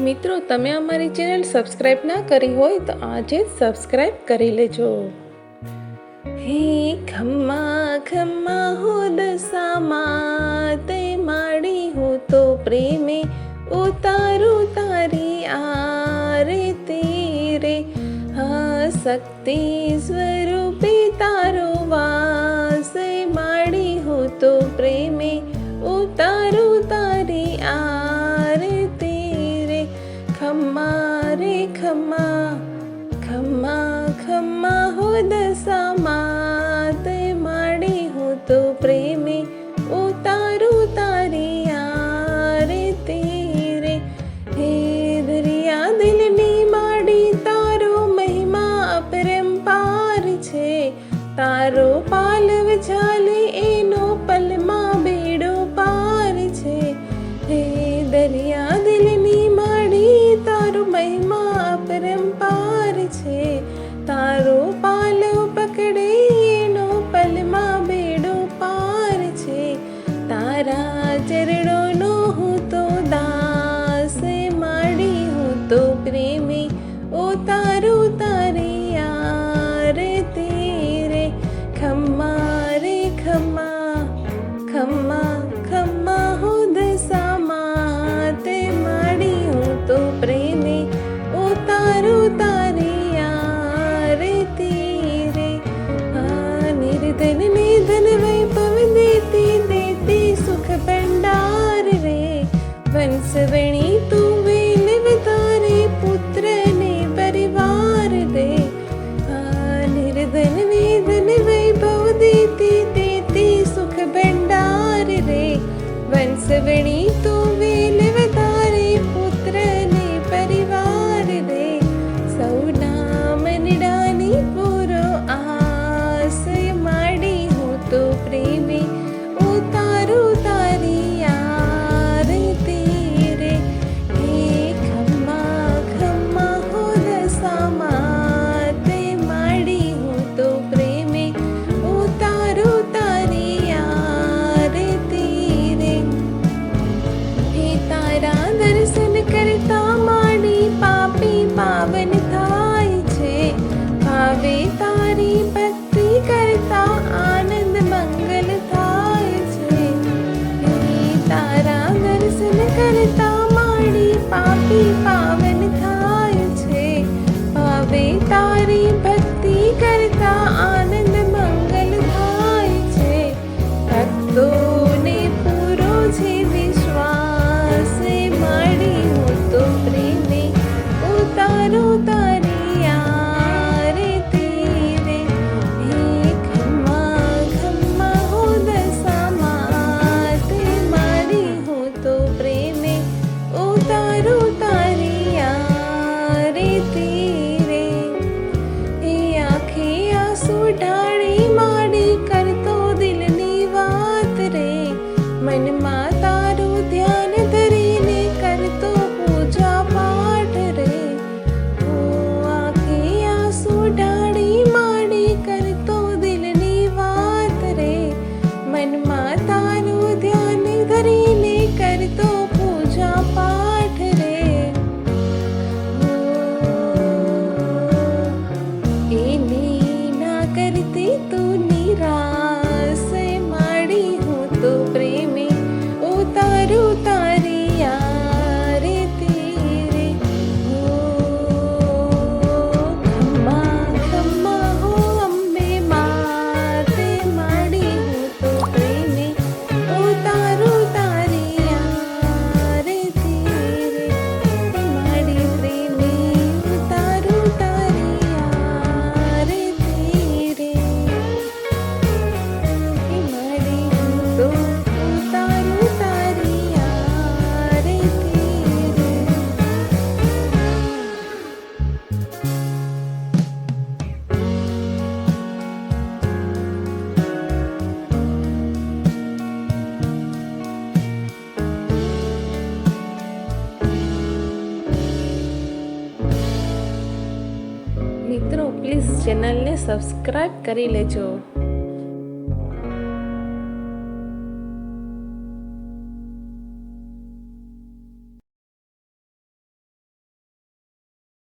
મિત્રો, તમે અમારી ચેનલ સબસ્ક્રાઇબ ના કરી હોય તો આજે સબસ્ક્રાઇબ કરી લેજો. હે ખમ્મા ખમ્મા હોદ સામા, તે માડી હું તો પ્રેમે, ઉતારું તારી આ રે તેરે. હા, શક્તિ સ્વરૂપે તારો વાસે, માડી હું તો પ્રેમે teu presente. हंसवणी तुवे निवितारे पुत्र ने परिवार दे। निर्धन वेदन वैभव देती देती सुख भंडार रे वंशवणि મિત્રો પ્લીઝ ચેનલને સબસ્ક્રાઈબ કરી લેજો.